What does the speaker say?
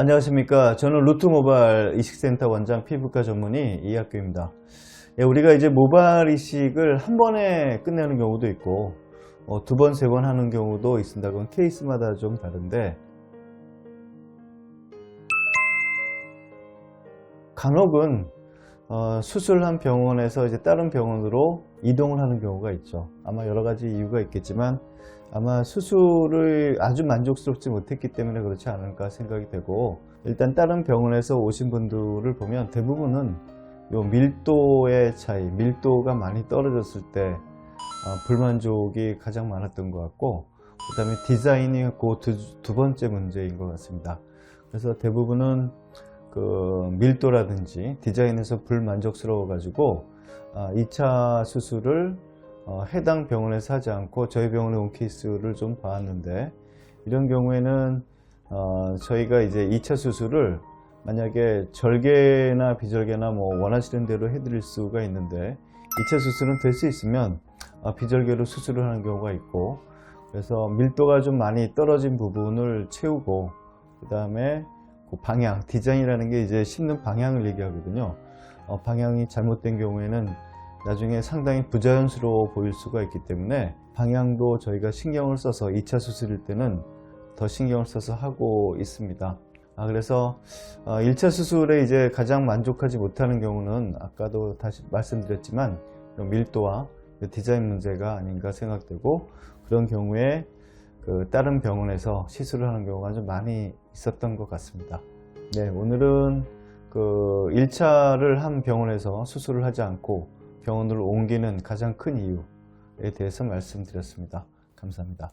안녕하십니까. 저는 루트 모발 이식센터 원장 피부과 전문의 이학규입니다. 예, 우리가 이제 모발 이식을 한 번에 끝내는 경우도 있고, 어, 두 번, 세 번 하는 경우도 있습니다. 그건 케이스마다 좀 다른데, 간혹은 어, 수술한 병원에서 이제 다른 병원으로 이동을 하는 경우가 있죠. 아마 여러 가지 이유가 있겠지만 아마 수술을 아주 만족스럽지 못했기 때문에 그렇지 않을까 생각이 되고 일단 다른 병원에서 오신 분들을 보면 대부분은 요 밀도의 차이, 밀도가 많이 떨어졌을 때 어, 불만족이 가장 많았던 것 같고 그 다음에 디자인이 그 두, 두 번째 문제인 것 같습니다. 그래서 대부분은 그 밀도라든지 디자인에서 불만족스러워 가지고 2차 수술을 어, 해당 병원에서 하지 않고 저희 병원에 온 케이스를 좀 봐왔는데 이런 경우에는 어, 저희가 이제 2차 수술을 만약에 절개나 비절개나 뭐 원하시는 대로 해드릴 수가 있는데 2차 수술은 될 수 있으면 어, 비절개로 수술을 하는 경우가 있고 그래서 밀도가 좀 많이 떨어진 부분을 채우고 그 다음에 그 방향, 디자인이라는 게 이제 심는 방향을 얘기하거든요. 어, 방향이 잘못된 경우에는 나중에 상당히 부자연스러워 보일 수가 있기 때문에 방향도 저희가 신경을 써서 2차 수술일 때는 더 신경을 써서 하고 있습니다. 아, 그래서 어, 1차 수술에 이제 가장 만족하지 못하는 경우는 아까도 다시 말씀드렸지만 밀도와 디자인 문제가 아닌가 생각되고 그런 경우에 그 다른 병원에서 시술을 하는 경우가 좀 많이 있었던 것 같습니다. 네, 오늘은 그 1차를 한 병원에서 수술을 하지 않고 병원으로 옮기는 가장 큰 이유에 대해서 말씀드렸습니다. 감사합니다.